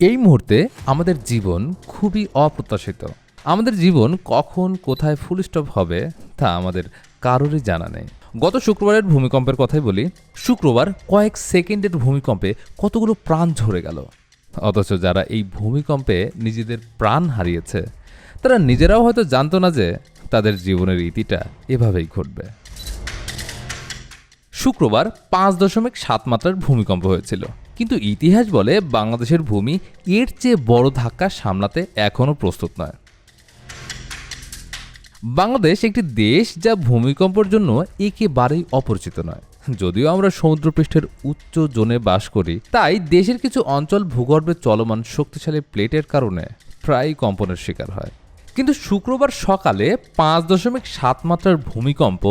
এই মুহূর্তে আমাদের জীবন খুবই অপ্রত্যাশিত। আমাদের জীবন কখন কোথায় ফুল স্টপ হবে তা আমাদের কারোরই জানা নেই। গত শুক্রবারের ভূমিকম্পের কথাই বলি, শুক্রবার কয়েক সেকেন্ডের ভূমিকম্পে কতগুলো প্রাণ ঝরে গেল। অথচ যারা এই ভূমিকম্পে নিজেদের প্রাণ হারিয়েছে, তারা নিজেরাও হয়তো জানতো না যে তাদের জীবনের ইতিটা এভাবেই ঘটবে। শুক্রবার পাঁচ দশমিক সাত মাত্রার ভূমিকম্প হয়েছিল। কিন্তু ইতিহাস বলে বাংলাদেশের ভূমি এর চেয়ে বড় ধাক্কা সামলাতে এখনও প্রস্তুত নয়। বাংলাদেশ একটি দেশ যা ভূমিকম্পের জন্য একেবারেই অপরিচিত নয়। যদিও আমরা সমুদ্রপৃষ্ঠের উচ্চ জোনে বাস করি, তাই দেশের কিছু অঞ্চল ভূগর্ভে চলমান শক্তিশালী প্লেটের কারণে প্রায়ই কম্পনের শিকার হয়। কিন্তু শুক্রবার সকালে পাঁচ দশমিক সাত মাত্রার ভূমিকম্প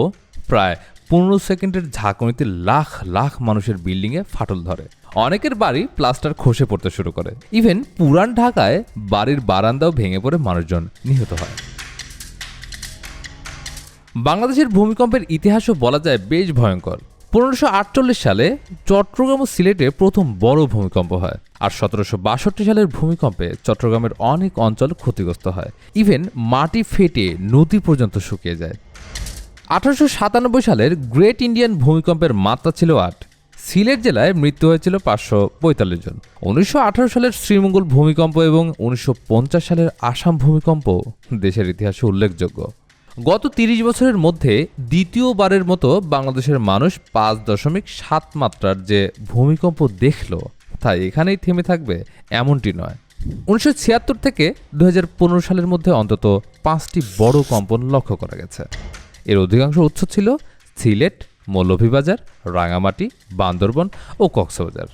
প্রায় পনেরো সেকেন্ডের ঝাঁকুনিতে লাখ লাখ মানুষের বিল্ডিংয়ে ফাটল ধরে। অনেকের বাড়ি প্লাস্টার খসে পড়তে শুরু করে। ইভেন পুরান ঢাকায় বাড়ির বারান্দাও ভেঙে পড়ে মানুষজন নিহত হয়। বাংলাদেশের ভূমিকম্পের ইতিহাসও বলা যায় বেশ ভয়ঙ্কর। পনেরোশো সালে চট্টগ্রাম ও সিলেটে প্রথম বড় ভূমিকম্প হয় আর সতেরোশো বাষট্টি সালের ভূমিকম্পে চট্টগ্রামের অনেক অঞ্চল ক্ষতিগ্রস্ত হয়। ইভেন মাটি ফেটে নদী পর্যন্ত শুকিয়ে যায়। আঠারোশো সাতানব্বই সালের গ্রেট ইন্ডিয়ান ভূমিকম্পের মাত্রা ছিল আট। সিলেট জেলায় মৃত্যু হয়েছিল পাঁচশো পঁয়তাল্লিশ জন। উনিশশো আঠারো সালের শ্রীমঙ্গল ভূমিকম্প এবং উনিশশো পঞ্চাশ সালের আসাম ভূমিকম্প দেশের ইতিহাসে উল্লেখযোগ্য। গত তিরিশ বছরের মধ্যে দ্বিতীয়বারের মতো বাংলাদেশের মানুষ পাঁচ দশমিক সাত মাত্রার যে ভূমিকম্প দেখল, তা এখানেই থেমে থাকবে এমনটি নয়। উনিশশো ছিয়াত্তর থেকে দু হাজার পনেরো সালের মধ্যে অন্তত পাঁচটি বড় কম্পন লক্ষ্য করা গেছে। এর অধিকাংশ উৎস ছিল সিলেট, মৌলভীবাজার, রাঙামাটি, বান্দরবন ও কক্সবাজার।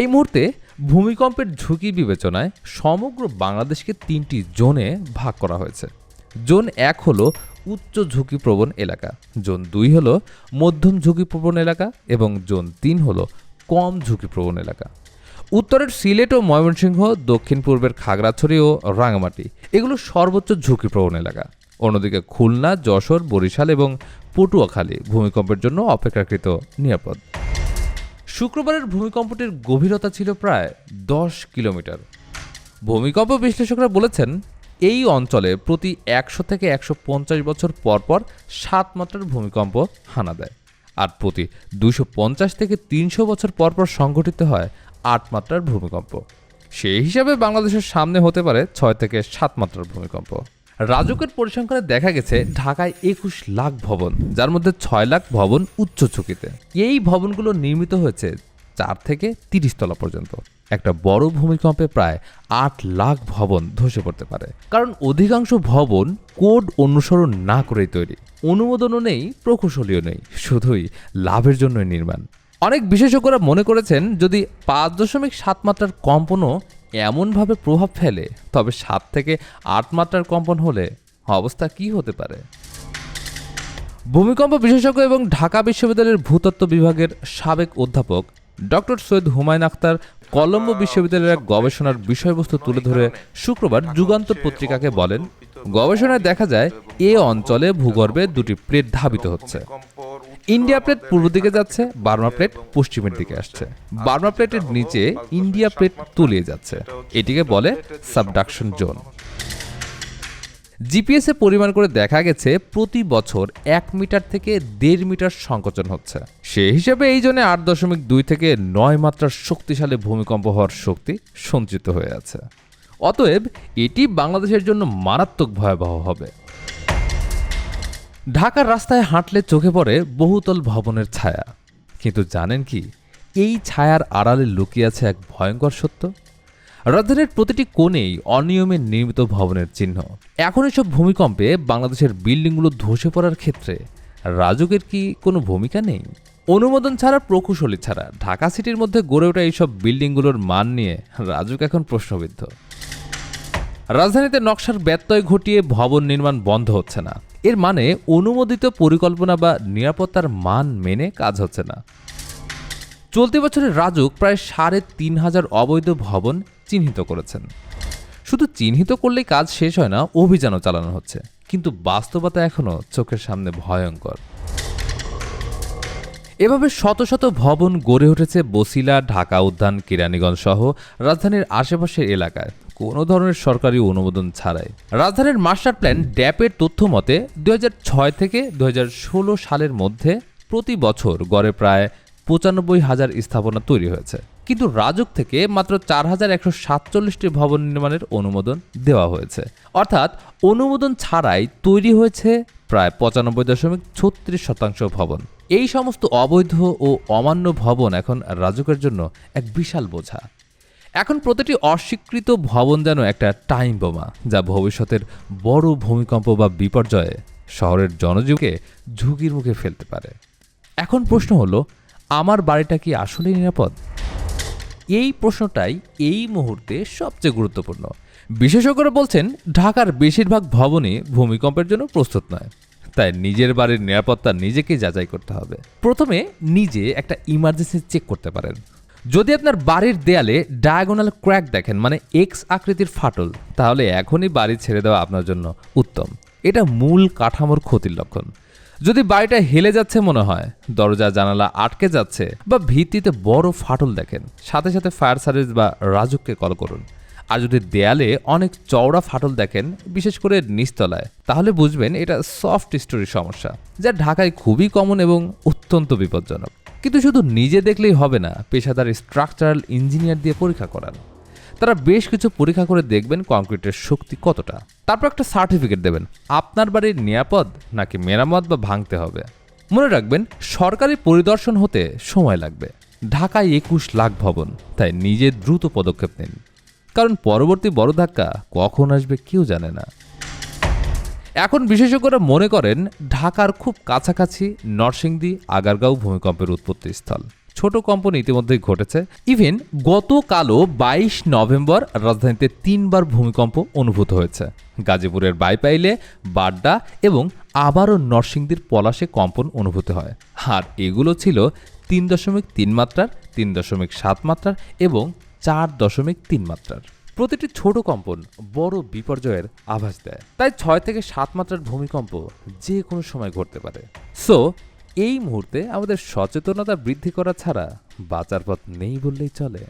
এই মুহূর্তে ভূমিকম্পের ঝুঁকি বিবেচনায় সমগ্র বাংলাদেশকে তিনটি জোনে ভাগ করা হয়েছে। জোন এক হলো উচ্চ ঝুঁকিপ্রবণ এলাকা, জোন দুই হলো মধ্যম ঝুঁকিপ্রবণ এলাকা এবং জোন তিন হলো কম ঝুঁকিপ্রবণ এলাকা। উত্তরের সিলেট ও ময়মনসিংহ, দক্ষিণ পূর্বের খাগড়াছড়ি ও রাঙামাটি এগুলো সর্বোচ্চ ঝুঁকিপ্রবণ এলাকা। অন্যদিকে খুলনা, যশোর, বরিশাল এবং পটুয়াখালী ভূমিকম্পের জন্য অপেক্ষাকৃত নিরাপদ। শুক্রবারের ভূমিকম্পটির গভীরতা ছিল প্রায় দশ কিলোমিটার। ভূমিকম্প বিশ্লেষকরা বলেছেন, এই অঞ্চলে প্রতি একশো থেকে একশো পঞ্চাশ বছর পর পর সাত মাত্রার ভূমিকম্প হানা দেয়। আর প্রতি দুশো পঞ্চাশ থেকে তিনশো বছর পর পর সংঘটিত হয় আট মাত্রার ভূমিকম্প। সেই হিসাবে বাংলাদেশের সামনে হতে পারে ছয় থেকে সাত মাত্রার ভূমিকম্প। রাজকের পরিসংখ্যানে দেখা গেছে ঢাকায় একুশ লাখ ভবন, যার মধ্যে ছয় লাখ ভবন উচ্চ ঝুঁকিতে। এই ভবনগুলো নির্মিত হয়েছে চার থেকে তিরিশ তলা পর্যন্ত। একটা বড় ভূমিকম্পে প্রায় আট লাখ ভবন ধসে পড়তে পারে। কারণ অধিকাংশ ভবন কোড অনুসরণ না করেই তৈরি। অনুমোদনও নেই প্রকৌশলীয় নেই, শুধুই লাভের জন্যই নির্মাণ। অনেক বিশেষজ্ঞরা মনে করেছেন যদি পাঁচ দশমিক সাত মাত্রার কম্পনও এমনভাবে প্রভাব ফেলে, তবে সাত থেকে আট মাত্রার কম্পন হলে অবস্থা কি হতে পারে? ভূমিকম্প বিশেষজ্ঞ এবং ঢাকা বিশ্ববিদ্যালয়ের ভূতত্ত্ব বিভাগের সাবেক অধ্যাপক ডক্টর সৈয়দ হুমায়ুন আখতার কলম্বো বিশ্ববিদ্যালয়ের এক গবেষণার বিষয়বস্তু তুলে ধরে শুক্রবার যুগান্তর পত্রিকাকে বলেন, গবেষণায় দেখা যায় এ অঞ্চলে ভূগর্ভে দুটি প্লেট ধাবিত হচ্ছে। ইন্ডিয়া প্লেট পূর্ব দিকে যাচ্ছে, বার্মা প্লেট পশ্চিমের দিকে আসছে। বার্মা প্লেটের নিচে ইন্ডিয়া প্লেট তলিয়ে যাচ্ছে। এটিকে বলে সাবডাকশন জোন। জিপিএসে পরিমাণ করে দেখা গেছে, প্রতি বছর এক মিটার থেকে দেড় মিটার সংকোচন হচ্ছে। সে হিসেবে এই জন্য আট দশমিক দুই থেকে নয় মাত্রার শক্তিশালী ভূমিকম্প হওয়ার শক্তি সঞ্চিত হয়ে আছে। অতএব এটি বাংলাদেশের জন্য মারাত্মক ভয়াবহ হবে। ঢাকার রাস্তায় হাঁটলে চোখে পড়ে বহুতল ভবনের ছায়া। কিন্তু জানেন কি, এই ছায়ার আড়ালে লুকিয়ে আছে এক ভয়ঙ্কর সত্য? রাজধানীর প্রতিটি কোণেই অনিয়মে নির্মিত ভবনের চিহ্ন। এখন এসব ভূমিকম্পে বাংলাদেশের বিল্ডিংগুলো ধসে পড়ার ক্ষেত্রে রাজুকের কি কোনো ভূমিকা নেই? অনুমোদন ছাড়া, প্রকৌশলী ছাড়া ঢাকা সিটির মধ্যে গড়ে ওঠা এইসব বিল্ডিংগুলোর মান নিয়ে রাজুক এখন প্রশ্নবিদ্ধ। রাজধানীতে নকশার ব্যত্যয় ঘটিয়ে ভবন নির্মাণ বন্ধ হচ্ছে না। এর মানে অনুমোদিত পরিকল্পনা বা নিরাপত্তার মান মেনে কাজ হচ্ছে না। চলতি বছরে রাজুক প্রায় সাড়ে তিন হাজার অবৈধ ভবন চিহ্নিত করেছেন। শুধু চিহ্নিত করলেই কাজ শেষ হয় না, অভিযানও চালানো হচ্ছে। কিন্তু বাস্তবতা এখনও চোখের সামনে ভয়ঙ্কর। এভাবে শত শত ভবন গড়ে উঠেছে বসিলা, ঢাকা উদ্যান, কেরানীগঞ্জ সহ রাজধানীর আশেপাশের এলাকায়। কোনো ধরনের সরকারি অনুমোদন ছাড়াই। রাজধানীর মাস্টার প্ল্যান ড্যাপের তথ্য মতে দু হাজার ছয় থেকে দু হাজার ষোলো সালের মধ্যে প্রতি বছর গড়ে প্রায় পঁচানব্বই হাজার স্থাপনা তৈরি হয়েছে। কিন্তু রাজুক থেকে মাত্র চার হাজার একশো সাতচল্লিশটি ভবন নির্মাণের অনুমোদন দেওয়া হয়েছে। অর্থাৎ অনুমোদন ছাড়াই তৈরি হয়েছে প্রায় পঁচানব্বই দশমিক ছত্রিশ শতাংশ ভবন। এই সমস্ত অবৈধ ও অমান্য ভবন এখন রাজুকের জন্য এক বিশাল বোঝা। এখন প্রতিটি অস্বীকৃত ভবন যেন একটা টাইম বোমা, যা ভবিষ্যতের বড় ভূমিকম্প বা বিপর্যয়ে শহরের জনজীবনকে ঝুঁকির মুখে ফেলতে পারে। এখন প্রশ্ন হলো, আমার বাড়িটা কি আসলেই নিরাপদ? এই প্রশ্নটাই এই মুহূর্তে সবচেয়ে গুরুত্বপূর্ণ। বিশেষজ্ঞরা বলছেন, ঢাকার বেশিরভাগ ভবনই ভূমিকম্পের জন্য প্রস্তুত নয়। তাই নিজের বাড়ির নিরাপত্তা নিজেকে যাচাই করতে হবে। প্রথমে নিজে একটা ইমার্জেন্সি চেক করতে পারেন। যদি আপনার বাড়ির দেয়ালে ডায়াগোনাল ক্র্যাক দেখেন মানে এক্স আকৃতির ফাটল, তাহলে এখনই বাড়ি ছেড়ে দেওয়া আপনার জন্য উত্তম। এটা মূল কাঠামোর ক্ষতির লক্ষণ। যদি বাড়িটা হেলে যাচ্ছে মনে হয়, দরজা, জানালা আটকে যাচ্ছে বা ভিত্তিতে বড় ফাটল দেখেন, সাথে সাথে ফায়ার সার্ভিস বা রাজুককে কল করুন। আর যদি দেয়ালে অনেক চওড়া ফাটল দেখেন, বিশেষ করে নিচতলায়, তাহলে বুঝবেন এটা সফট স্টোরির সমস্যা, যা ঢাকায় খুবই কমন এবং অত্যন্ত বিপজ্জনক। কিন্তু শুধু নিজে দেখলেই হবে না, পেশাদার স্ট্রাকচারাল ইঞ্জিনিয়ার দিয়ে পরীক্ষা করান। তারা বেশ কিছু পরীক্ষা করে দেখবেন কংক্রিটের শক্তি কতটা। তারপর একটা সার্টিফিকেট দেবেন, আপনার বাড়ির নিরাপদ নাকি মেরামত বা ভাঙতে হবে। মনে রাখবেন, সরকারি পরিদর্শন হতে সময় লাগবে। ঢাকায় একুশ লাখ ভবন, তাই নিজে দ্রুত পদক্ষেপ নিন। কারণ পরবর্তী বড় ধাক্কা কখন আসবে কেউ জানে না। এখন বিশেষজ্ঞরা মনে করেন ঢাকার খুব কাছাকাছি নরসিংদী, আগারগাঁও ভূমিকম্পের উৎপত্তি স্থল। ছোট কম্পন ইতিমধ্যেই ঘটেছে। ইভেন গতকালও বাইশ নভেম্বর রাজধানীতে তিনবার ভূমিকম্প অনুভূত হয়েছে। গাজীপুরের বাইপাইলে বাড্ডা এবং আবারও নরসিংদীর পলাশে কম্পন অনুভূত হয়। আর এগুলো ছিল তিন দশমিক তিন মাত্রার, তিন দশমিক সাত মাত্রার এবং চার দশমিক তিন মাত্রার। প্রতিটি ছোট কম্পন বড় বিপর্যয়ের আভাস দেয়। তাই ছয় থেকে সাত মাত্রার ভূমিকম্প যে কোনো সময় ঘটতে পারে। সো এই মুহূর্তে আমাদের সচেতনতা বৃদ্ধি করা ছাড়া বাঁচার পথ নেই বললেই চলে।